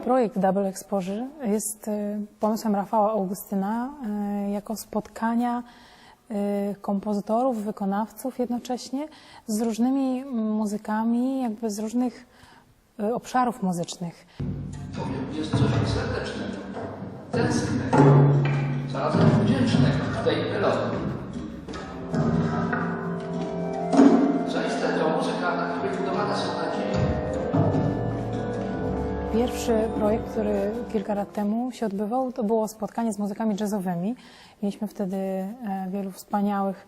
Projekt Double Exposure jest y, pomysłem Rafała Augustyna y, jako spotkania y, kompozytorów, wykonawców jednocześnie z różnymi muzykami, jakby z różnych obszarów muzycznych. Powiem, jest coś serdecznego, tęsknego, zarazem wdzięcznego w tej melodii. Pierwszy projekt, który kilka lat temu się odbywał, to było spotkanie z muzykami jazzowymi. Mieliśmy wtedy e, wielu wspaniałych,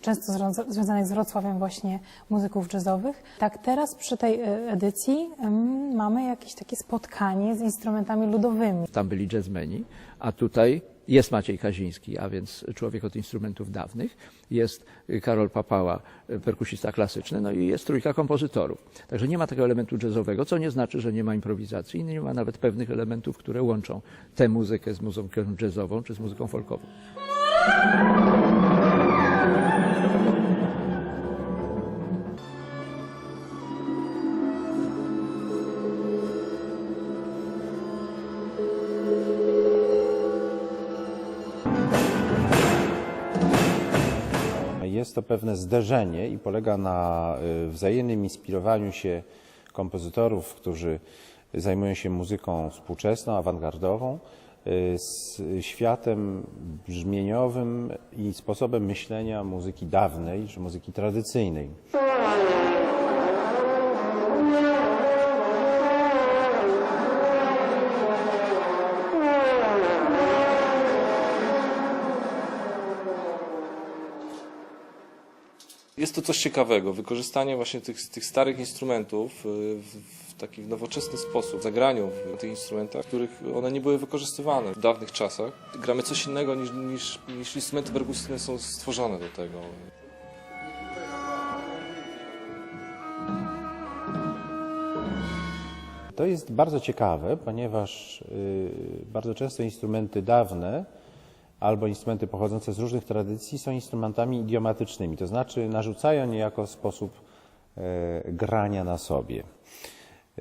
często związanych z Wrocławiem właśnie muzyków jazzowych. Tak teraz przy tej e, edycji mamy jakieś takie spotkanie z instrumentami ludowymi. Tam byli jazzmeni, a tutaj jest Maciej Kaziński, a więc człowiek od instrumentów dawnych, jest Karol Papała, perkusista klasyczny, no i jest trójka kompozytorów. Także nie ma tego elementu jazzowego, co nie znaczy, że nie ma improwizacji, nie ma nawet pewnych elementów, które łączą tę muzykę z muzyką jazzową czy z muzyką folkową. Jest to pewne zderzenie i polega na y, wzajemnym inspirowaniu się kompozytorów, którzy zajmują się muzyką współczesną, awangardową, y, z światem brzmieniowym i sposobem myślenia muzyki dawnej czy muzyki tradycyjnej. Jest to coś ciekawego, wykorzystanie właśnie tych, tych starych instrumentów y, w, taki nowoczesny sposób, zagraniu w tych instrumentach, których one nie były wykorzystywane w dawnych czasach. Gramy coś innego niż, niż, niż instrumenty perkusyjne są stworzone do tego. To jest bardzo ciekawe, ponieważ y, bardzo często instrumenty dawne albo instrumenty pochodzące z różnych tradycji są instrumentami idiomatycznymi, to znaczy narzucają niejako sposób e, grania na sobie.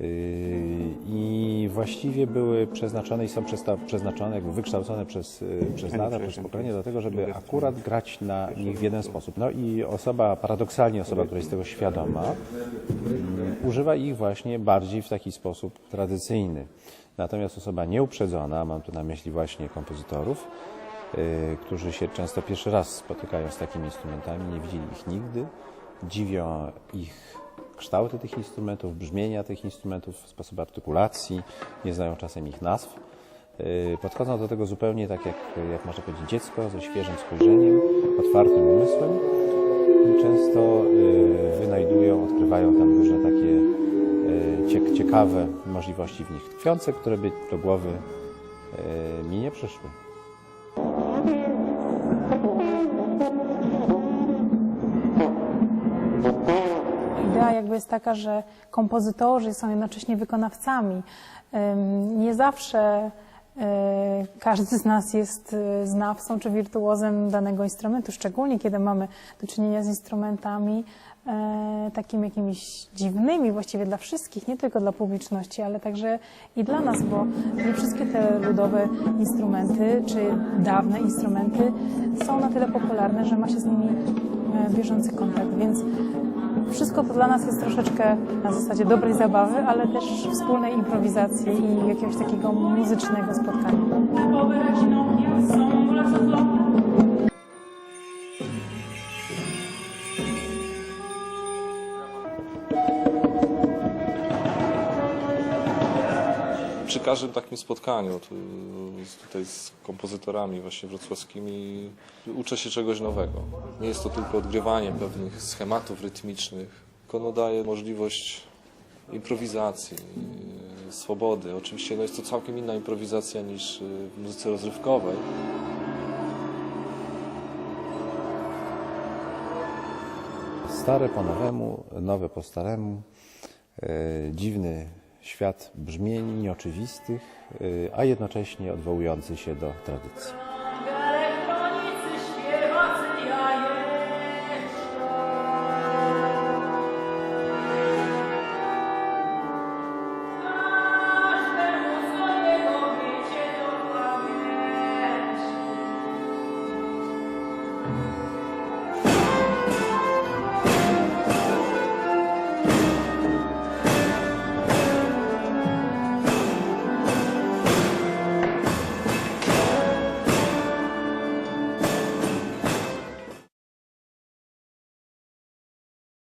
Y, I właściwie były przeznaczone i są przeznaczone, jakby wykształcone przez, y, przez lata, przez pokolenie do tego, żeby akurat grać na nich w jeden sposób. No i osoba, paradoksalnie osoba, która jest tego świadoma, mm, używa ich właśnie bardziej w taki sposób tradycyjny. Natomiast osoba nieuprzedzona, mam tu na myśli właśnie kompozytorów, którzy się często pierwszy raz spotykają z takimi instrumentami, nie widzieli ich nigdy, dziwią ich kształty tych instrumentów, brzmienia tych instrumentów, sposób artykulacji, nie znają czasem ich nazw. Y, Podchodzą do tego zupełnie tak, jak, jak można powiedzieć, dziecko, ze świeżym spojrzeniem, otwartym umysłem i często y, wynajdują, odkrywają tam różne takie y, cie- ciekawe możliwości w nich tkwiące, które by do głowy y, mi nie przyszły. Idea jakby jest taka, że kompozytorzy są jednocześnie wykonawcami. Nie zawsze y, każdy z nas jest y, znawcą czy wirtuozem danego instrumentu, szczególnie kiedy mamy do czynienia z instrumentami e, takimi jakimiś dziwnymi właściwie dla wszystkich, nie tylko dla publiczności, ale także i dla nas, bo nie wszystkie te ludowe instrumenty czy dawne instrumenty są na tyle popularne, że ma się z nimi e, bieżący kontakt, więc wszystko to dla nas jest troszeczkę na zasadzie dobrej zabawy, ale też wspólnej improwizacji i jakiegoś takiego muzycznego spotkania. Przy każdym takim spotkaniu z- tutaj z kompozytorami właśnie wrocławskimi uczę się czegoś nowego. Nie jest to tylko odgrywanie pewnych schematów rytmicznych, tylko ono daje możliwość improwizacji, swobody. Oczywiście no jest to całkiem inna improwizacja niż y, w muzyce rozrywkowej. Stare po nowemu, nowe po staremu, e, dziwny świat brzmień nieoczywistych, e, a jednocześnie odwołujący się do tradycji.